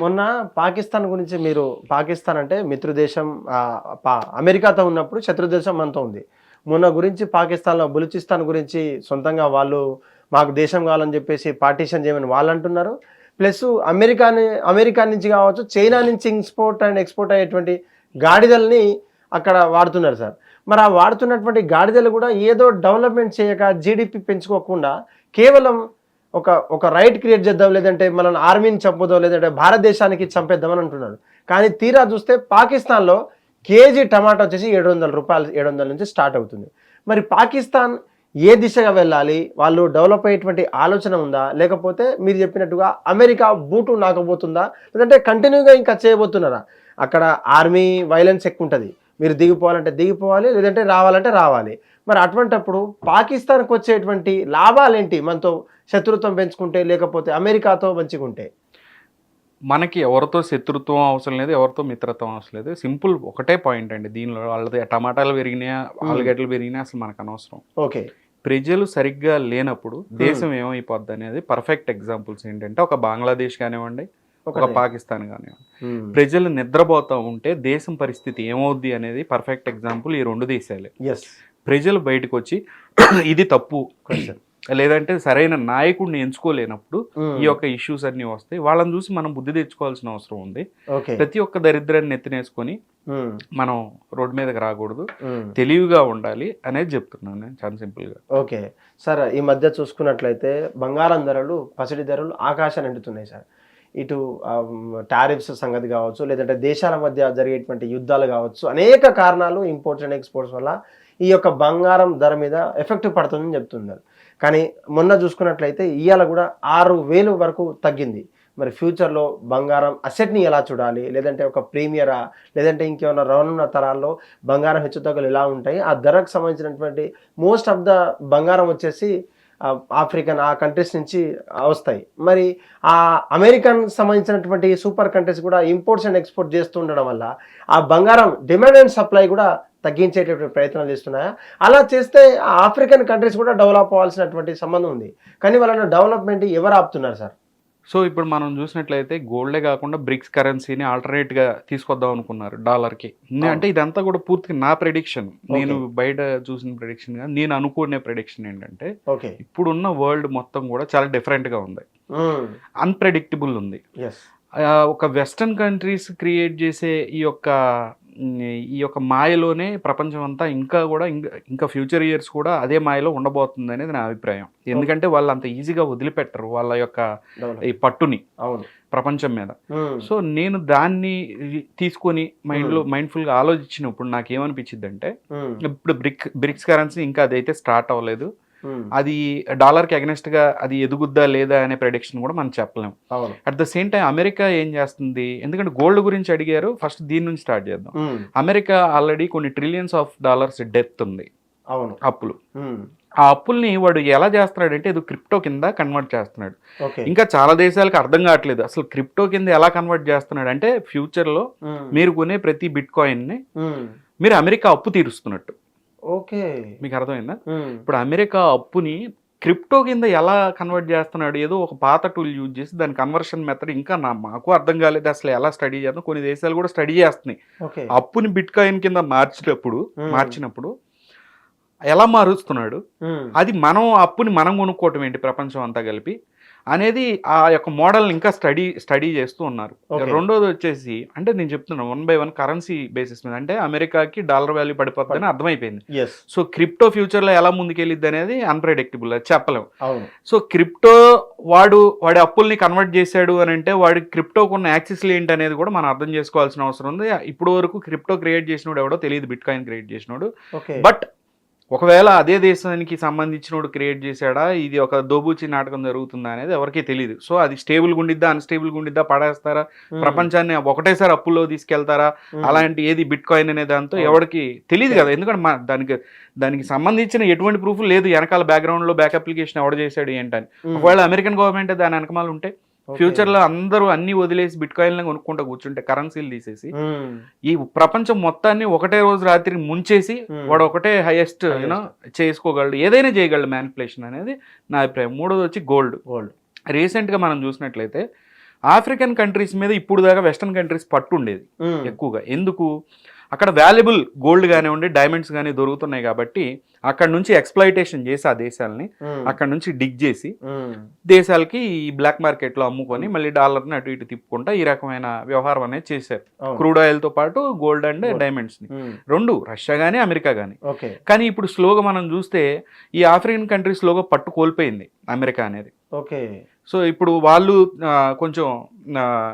మొన్న పాకిస్తాన్ గురించి మీరు పాకిస్తాన్ అంటే మిత్రుదేశం పా- అమెరికాతో ఉన్నప్పుడు శత్రుదేశం మనతో ఉంది. మొన్న గురించి పాకిస్తాన్లో బలుచిస్తాన్ గురించి సొంతంగా వాళ్ళు మాకు దేశం కావాలని చెప్పేసి పార్టీషన్ చేయమని వాళ్ళు అంటున్నారు. ప్లస్ అమెరికాని అమెరికా నుంచి కావచ్చు చైనా నుంచి ఎక్స్పోర్ట్ అండ్ ఎక్స్పోర్ట్ అయ్యేటువంటి గాడిదల్ని అక్కడ వాడుతున్నారు సార్. మరి ఆ వాడుతున్నటువంటి గాడిదలు కూడా ఏదో డెవలప్మెంట్ చేయక జీడిపి పెంచుకోకుండా కేవలం ఒక ఒక రైట్ క్రియేట్ చేద్దాం లేదంటే మనం ఆర్మీని చంపుదాం లేదంటే భారతదేశానికి చంపేద్దామని అంటున్నాడు. కానీ తీరా చూస్తే పాకిస్తాన్లో కేజీ టమాటా వచ్చేసి ఏడు వందల రూపాయలు ఏడు వందల నుంచి స్టార్ట్ అవుతుంది. మరి పాకిస్తాన్ ఏ దిశగా వెళ్ళాలి? వాళ్ళు డెవలప్ అయ్యేటువంటి ఆలోచన ఉందా? లేకపోతే మీరు చెప్పినట్టుగా అమెరికా బూటు నాకబోతుందా? లేదంటే కంటిన్యూగా ఇంకా చేయబోతున్నారా? అక్కడ ఆర్మీ వైలెన్స్ ఎక్కువ ఉంటుంది మీరు దిగిపోవాలంటే దిగిపోవాలి లేదంటే రావాలంటే రావాలి. మరి అటువంటప్పుడు పాకిస్తాన్కి వచ్చేటువంటి లాభాలేంటి? మనతో శత్రుత్వం పెంచుకుంటే లేకపోతే అమెరికాతో మంచిగుంటే? మనకి ఎవరితో శత్రుత్వం అవసరం లేదు ఎవరితో మిత్రత్వం అవసరం లేదు. సింపుల్ ఒకటే పాయింట్ అండి. దీనిలో వాళ్ళది టమాటాలు పెరిగినాయా ఆలుగడ్డలు పెరిగినాయి అసలు మనకు అనవసరం ఓకే. ప్రజలు సరిగ్గా లేనప్పుడు దేశం ఏమైపోద్ది అనేది పర్ఫెక్ట్ ఎగ్జాంపుల్స్ ఏంటంటే ఒక బంగ్లాదేశ్ కానివ్వండి ఒక. పాకిస్తాన్ Hmm. ప్రజలు నిద్రపోతూ ఉంటే దేశం పరిస్థితి ఏమవుద్ది అనేది పర్ఫెక్ట్ ఎగ్జాంపుల్ ఈ రెండు దేశాలే ఎస్ ప్రజలు బయటకు వచ్చి ఇది తప్పు. లేదంటే సరైన నాయకుడిని ఎంచుకోలేనప్పుడు ఈ యొక్క ఇష్యూస్ అన్ని వస్తాయి. వాళ్ళని చూసి మనం బుద్ధి తెచ్చుకోవాల్సిన అవసరం ఉంది. ప్రతి ఒక్క దరిద్రాన్ని నెత్తినేసుకొని Hmm. మనం రోడ్డు మీదకి రాకూడదు. తెలివిగా ఉండాలి అనేది చెప్తున్నాను నేను చాలా సింపుల్గా ఓకే సార్ ఈ మధ్య చూసుకున్నట్లయితే బంగారం ధరలు పసిడి ధరలు ఆకాశాన్ని అంటుతున్నాయి సార్. ఇటు టారిఫ్స్ సంగతి కావచ్చు లేదంటే దేశాల మధ్య జరిగేటువంటి యుద్ధాలు కావచ్చు అనేక కారణాలు ఇంపోర్ట్స్ అండ్ ఎక్స్పోర్ట్స్ వల్ల ఈ యొక్క బంగారం ధర మీద ఎఫెక్ట్ పడుతుందని చెప్తున్నారు. కానీ మొన్న చూసుకున్నట్లయితే ఇవాళ కూడా ఆరు వేలు వరకు తగ్గింది. మరి ఫ్యూచర్లో బంగారం అసెట్ని ఎలా చూడాలి? లేదంటే ఒక ప్రీమియరా? లేదంటే ఇంకేమైనా రానున్న తరాల్లో బంగారం హెచ్చుతగ్గులు ఎలా ఉంటాయి? ఆ ధరకు సంబంధించినటువంటి మోస్ట్ ఆఫ్ ద బంగారం వచ్చేసి ఆఫ్రికన్ ఆ కంట్రీస్ నుంచి వస్తాయి. మరి ఆ అమెరికన్ సంబంధించినటువంటి సూపర్ కంట్రీస్ కూడా ఇంపోర్ట్స్ అండ్ ఎక్స్పోర్ట్ చేస్తూ ఉండడం వల్ల ఆ బంగారం డిమాండ్ అండ్ సప్లై కూడా తగ్గించేటటువంటి ప్రయత్నాలు చేస్తున్నాయా? అలా చేస్తే ఆ ఆఫ్రికన్ కంట్రీస్ కూడా డెవలప్ అవ్వాల్సినటువంటి సంబంధం ఉంది. కానీ వాళ్ళని డెవలప్మెంట్ ఎవరు ఆపుతున్నారు సార్ సో ఇప్పుడు మనం చూసినట్లయితే గోల్డే కాకుండా బ్రిక్స్ కరెన్సీని ఆల్టర్నేట్గా తీసుకొద్దాం అనుకున్నారు డాలర్కి అంటే ఇదంతా కూడా పూర్తిగా నా ప్రెడిక్షన్ నేను బయట చూసిన ప్రెడిక్షన్గా నేను అనుకునే ప్రెడిక్షన్ ఏంటంటే ఓకే. ఇప్పుడున్న వరల్డ్ మొత్తం కూడా చాలా డిఫరెంట్గా ఉంది. అన్ప్రెడిక్టబుల్ ఉంది. ఒక వెస్టర్న్ కంట్రీస్ క్రియేట్ చేసే ఈ యొక్క ఈ యొక్క మాయలోనే ప్రపంచం అంతా ఇంకా కూడా ఇంకా ఇంకా ఫ్యూచర్ ఇయర్స్ కూడా అదే మాయలో ఉండబోతుంది అనేది నా అభిప్రాయం ఎందుకంటే వాళ్ళు అంత ఈజీగా వదిలిపెట్టరు వాళ్ళ యొక్క ఈ పట్టుని ప్రపంచం మీద. సో నేను దాన్ని తీసుకొని మైండ్లో మైండ్ఫుల్గా ఆలోచించినప్పుడు నాకు ఏమనిపించింది అంటే. ఇప్పుడు బ్రిక్ బ్రిక్స్ కరెన్సీ ఇంకా అదైతే స్టార్ట్ అవ్వలేదు. అది డాలర్కి అగెనెస్ట్గా అది ఎదుగుద్దా లేదా అనే ప్రెడిక్షన్ కూడా మనం చెప్పలేం. అవును. At the same time America ఏం చేస్తుంది? ఎందుకంటే గోల్డ్ గురించి అడిగారు ఫస్ట్ దీని నుంచి స్టార్ట్ చేద్దాం. Hmm. అమెరికా ఆల్రెడీ కొన్ని ట్రిలియన్స్ ఆఫ్ డాలర్స్ డెత్ ఉంది. అవును. అప్పులు. Hmm. ఆ అప్పుల్ని వాడు ఎలా చేస్తున్నాడంటే ఇది క్రిప్టో కింద కన్వర్ట్ చేస్తున్నాడు. ఇంకా చాలా దేశాలకు అర్థం కావట్లేదు. అసలు క్రిప్టో కింద ఎలా కన్వర్ట్ చేస్తున్నాడు అంటే ఫ్యూచర్లో Hmm. మీరు కొనే ప్రతి బిట్ కాయిన్ని Hmm. మీరు అమెరికా అప్పు తీరుస్తున్నట్టు. ఓకే. మీకు అర్థమైందా. ఇప్పుడు అమెరికా అప్పుని క్రిప్టో కింద ఎలా కన్వర్ట్ చేస్తున్నాడు? ఏదో ఒక పాత టూల్ యూజ్ చేసి దాని కన్వర్షన్ మెథడ్ ఇంకా నా మాకు అర్థం కాలేదు. అసలు ఎలా స్టడీ చేద్దాం? కొన్ని దేశాలు కూడా స్టడీ చేస్తున్నాయి. అప్పుని బిట్ కాయిన్ కింద మార్చినప్పుడు. మార్చినప్పుడు ఎలా మారుస్తున్నాడు. అది మనం అప్పుని మనం కొనుక్కోవటం ఏంటి? ప్రపంచం అంతా కలిపి అనేది ఆ యొక్క మోడల్ని ఇంకా స్టడీ స్టడీ చేస్తూ ఉన్నారు. రెండోది వచ్చేసి అంటే నేను చెప్తున్నాను one by one currency basis మీద అంటే అమెరికాకి డాలర్ వాల్యూ పడిపోతుందని అర్థమైపోయింది. సో క్రిప్టో ఫ్యూచర్లో ఎలా ముందుకెళ్ళిద్ది అనేది అన్ప్రెడిక్టబుల్ అది చెప్పలేం. అవును. సో క్రిప్టో వాడు వాడి అప్పుల్ని కన్వర్ట్ చేశాడు అని అంటే వాడి క్రిప్టోకు ఉన్న యాక్సెస్లు ఏంటి అనేది కూడా మనం అర్థం చేసుకోవాల్సిన అవసరం ఉంది. ఇప్పుడు వరకు క్రిప్టో క్రియేట్ చేసినోడు ఎవడో తెలియదు బిట్ కాయిన్ క్రియేట్ చేసినోడు. బట్ ఒకవేళ అదే దేశానికి సంబంధించినోడు క్రియేట్ చేశాడా ఇది ఒక దోబూచి నాటకం జరుగుతుందా అనేది ఎవరికీ తెలియదు సో అది స్టేబుల్ గుండిద్దా అన్స్టేబుల్ గుండిద్దా పడేస్తారా. ప్రపంచాన్ని ఒకటేసారి అప్పుల్లో తీసుకెళ్తారా. అలాంటి ఏది బిట్ కాయిన్ అనే దాంతో. ఎవరికి తెలియదు కదా ఎందుకంటే మా దానికి దానికి సంబంధించిన ఎటువంటి ప్రూఫ్ లేదు వెనకాల background లో బ్యాక్ అప్లికేషన్ ఎవడ చేశాడు ఏంటని. ఒకవేళ అమెరికన్ గవర్నమెంట్ దాని వెనకమాల ఉంటే. ఫ్యూచర్లో అందరూ అన్ని వదిలేసి బిట్ కాయిన్లను కొనుక్కుంటా కూర్చుంటే కరెన్సీలు తీసేసి. ఈ ప్రపంచం మొత్తాన్ని ఒకటే రోజు రాత్రి ముంచేసి. వాడు ఒకటే హైయెస్ట్. యూనో చేసుకోగలడు. ఏదైనా చేయగలడు మ్యానిపులేషన్ అనేది నా అభిప్రాయం. మూడోది వచ్చి గోల్డ్. గోల్డ్. రీసెంట్గా మనం చూసినట్లయితే ఆఫ్రికన్ కంట్రీస్ మీద ఇప్పుడు దాకా వెస్టర్న్ కంట్రీస్ పట్టు ఉండేది ఎక్కువగా. ఎందుకు? అక్కడ వాల్యుబుల్ గోల్డ్ కానివ్వండి డైమండ్స్ కానీ దొరుకుతున్నాయి కాబట్టి అక్కడ నుంచి ఎక్స్ప్లాయిటేషన్ చేసి ఆ దేశాలని అక్కడ నుంచి డిగ్ చేసి దేశాలకి ఈ బ్లాక్ మార్కెట్లో అమ్ముకొని మళ్ళీ డాలర్ని అటు ఇటు తిప్పుకుంటా ఈ రకమైన వ్యవహారం అనేది చేశారు. క్రూడ్ ఆయిల్తో పాటు గోల్డ్ అండ్. డైమండ్స్ని ఉమ్, రెండు రష్యా కానీ అమెరికా ఓకే. కానీ ఇప్పుడు స్లోగా మనం చూస్తే ఈ ఆఫ్రికన్ కంట్రీస్ స్లోగా పట్టు కోల్పోయింది అమెరికా అనేది. ఓకే. సో ఇప్పుడు వాళ్ళు కొంచెం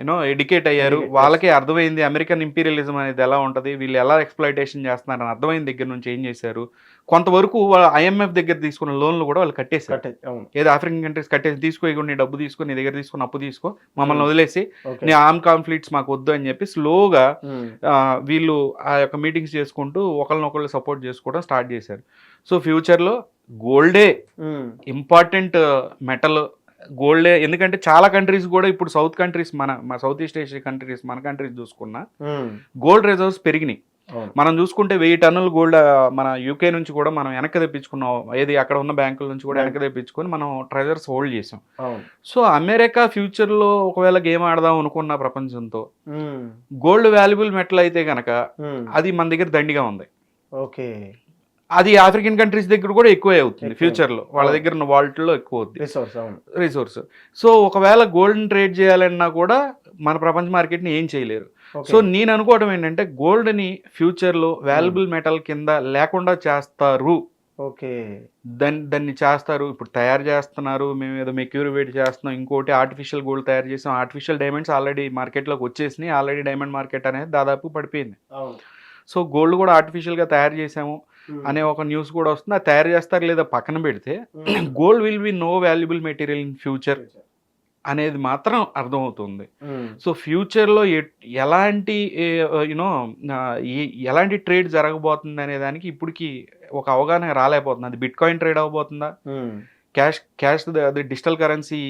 యూనో ఎడ్యుకేట్ అయ్యారు. వాళ్ళకే అర్థమైంది అమెరికన్ ఇంపీరియలిజం అనేది ఎలా ఉంటుంది. వీళ్ళు ఎలా ఎక్స్ప్లాయిటేషన్ చేస్తున్నారని అర్థమైన దగ్గర నుంచి ఏం చేశారు. కొంతవరకు వాళ్ళ ఐఎంఎఫ్ దగ్గర తీసుకున్న లోన్లు కూడా వాళ్ళు కట్టేశారు. కట్టే అవును. ఏదో ఆఫ్రికన్ కంట్రీస్ కట్టేసి తీసుకో నీ డబ్బు తీసుకొని నీ దగ్గర తీసుకొని అప్పు తీసుకో మమ్మల్ని వదిలేసి ఓకే నీ ఆర్మ్ కాన్ఫ్లిక్ట్స్ మాకు వద్దు అని చెప్పి స్లోగా ఆ, వీళ్ళు ఆ యొక్క మీటింగ్స్ చేసుకుంటూ ఒకరినొకళ్ళు సపోర్ట్ చేసుకోవడం స్టార్ట్ చేశారు. సో ఫ్యూచర్లో గోల్డే ఇంపార్టెంట్ మెటల్ గోల్డే ఎందుకంటే చాలా కంట్రీస్ కూడా ఇప్పుడు సౌత్ కంట్రీస్ మన మన సౌత్ ఈస్ట్ ఏషియా కంట్రీస్ మన కంట్రీస్ చూసుకున్నా ఉమ్, గోల్డ్ రిజర్వ్స్ పెరిగినాయి. మనం చూసుకుంటే వెయ్యి టన్నుల గోల్డ్ మన యూకే నుంచి కూడా మనం వెనక్కి తెప్పించుకున్నాం. ఏది అక్కడ ఉన్న బ్యాంకుల నుంచి కూడా వెనక్కి తెప్పించుకొని మనం ట్రెజర్స్ హోల్డ్ చేసాం. సో అమెరికా ఫ్యూచర్లో ఒకవేళ గేమ్ ఆడదాం అనుకున్న ప్రపంచంతో ఉమ్, గోల్డ్ వాల్యుబుల్ మెటల్ అయితే కనుక ఉమ్, అది మన దగ్గర దండిగా ఉంది. ఓకే. అది ఆఫ్రికన్ కంట్రీస్ దగ్గర కూడా ఎక్కువే అవుతుంది. ఫ్యూచర్లో వాళ్ళ. దగ్గర ఉన్న వాల్ట్లో ఎక్కువ అవుతుంది రిసోర్స్ సో ఒకవేళ గోల్డ్ని ట్రేడ్ చేయాలన్నా కూడా మన ప్రపంచ మార్కెట్ని ఏం చేయలేరు. సో నేను అనుకోవడం ఏంటంటే గోల్డ్ని ఫ్యూచర్లో వాల్యుబుల్ మెటల్ కింద లేకుండా చేస్తారు. ఓకే. దాన్ని దాన్ని చేస్తారు. ఇప్పుడు తయారు చేస్తున్నారు. మేము ఏదో మెక్యూరివేట్ చేస్తున్నాం. ఇంకోటి ఆర్టిఫిషియల్ గోల్డ్ తయారు చేసాం. ఆర్టిఫిషియల్ డైమండ్స్ ఆల్రెడీ మార్కెట్లోకి వచ్చేసినాయి. ఆల్రెడీ డైమండ్ మార్కెట్ అనేది దాదాపు పడిపోయింది. సో గోల్డ్ కూడా ఆర్టిఫిషియల్గా తయారు చేసాము. అనే ఒక న్యూస్ కూడా వస్తుంది. అది తయారు చేస్తారు లేదా పక్కన పెడితే gold will be no valuable material in future అనేది మాత్రం అర్థమవుతుంది. సో ఫ్యూచర్లో ఎలాంటి యూనో ఎలాంటి ట్రేడ్ జరగబోతుంది అనే దానికి ఇప్పటికి ఒక అవగాహన రాలేకపోతుంది. అది బిట్ కాయిన్ ట్రేడ్ అవ్వబోతుందా క్యాష్ క్యాష్ అది డిజిటల్ కరెన్సీ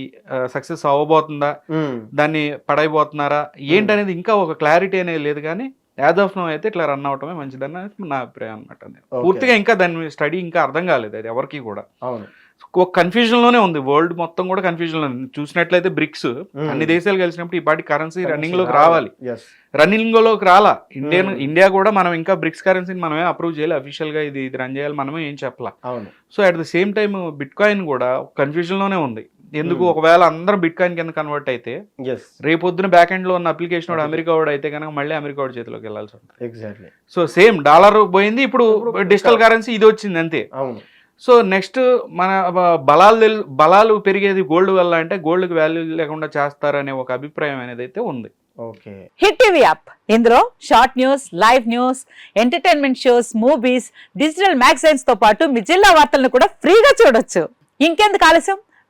సక్సెస్ అవ్వబోతుందా? ఉమ్, దాన్ని పడైపోతున్నారా? ఏంటనేది ఇంకా ఒక క్లారిటీ అనేది లేదు కానీ యాజ్ ఆఫ్ నో అయితే ఇట్లా రన్ అవటమే మంచిదని నా అభిప్రాయం అనమాట. పూర్తిగా ఇంకా దాని స్టడీ ఇంకా అర్థం కాలేదు అది ఎవరికి కూడా. అవును. ఒక కన్ఫ్యూజన్లోనే ఉంది. వరల్డ్ మొత్తం కూడా కన్ఫ్యూజన్లో ఉంది. చూసినట్లయితే బ్రిక్స్. అన్ని దేశాలు కలిసినప్పుడు ఈ పాటి కరెన్సీ రన్నింగ్లోకి రావాలి. Yes. రన్నింగ్లోకి రాలా ఇండియన్. ఇండియా కూడా మనం ఇంకా బ్రిక్స్ కరెన్సీని మనమే అప్రూవ్ చేయాలి. అఫీషియల్గా ఇది ఇది రన్ చేయాలి. మనమే ఏం చెప్పాల. So at the same time bitcoin కూడా కన్ఫ్యూజన్లోనే ఉంది. ఎందుకు Hmm. ఒకవేళ అందరం బిట్ కాయిన్ కింద కన్వర్ట్ అయితే రేపొద్దున బ్యాక్ ఎండ్లో ఉన్న అప్లికేషన్ వాడు అమెరికా వాడు అయితే కనుక మళ్ళీ అమెరికా వాడి చేతిలోకి వెళ్ళాల్సి ఉంటుంది. ఎగ్జాక్ట్లీ సో సేమ్ డాలర్ పోయింది ఇప్పుడు డిజిటల్ కరెన్సీ ఇది వచ్చింది అంతే. అవును. సో నెక్స్ట్ మన బలాలు బలాలు పెరిగేది గోల్డ్ వల్ల అంటే గోల్డ్కి వాల్యూ లేకుండా చేస్తారనే ఒక అభిప్రాయం అనేది అయితే ఉంది. ఓకే హిట్ టీవీ యాప్ ఇందులో short news live news entertainment shows movies digital మ్యాగజైన్స్తో పాటు మీ జిల్లా వార్తలను కూడా ఫ్రీగా చూడొచ్చు. ఇంకెందుకు ఆలస్యం?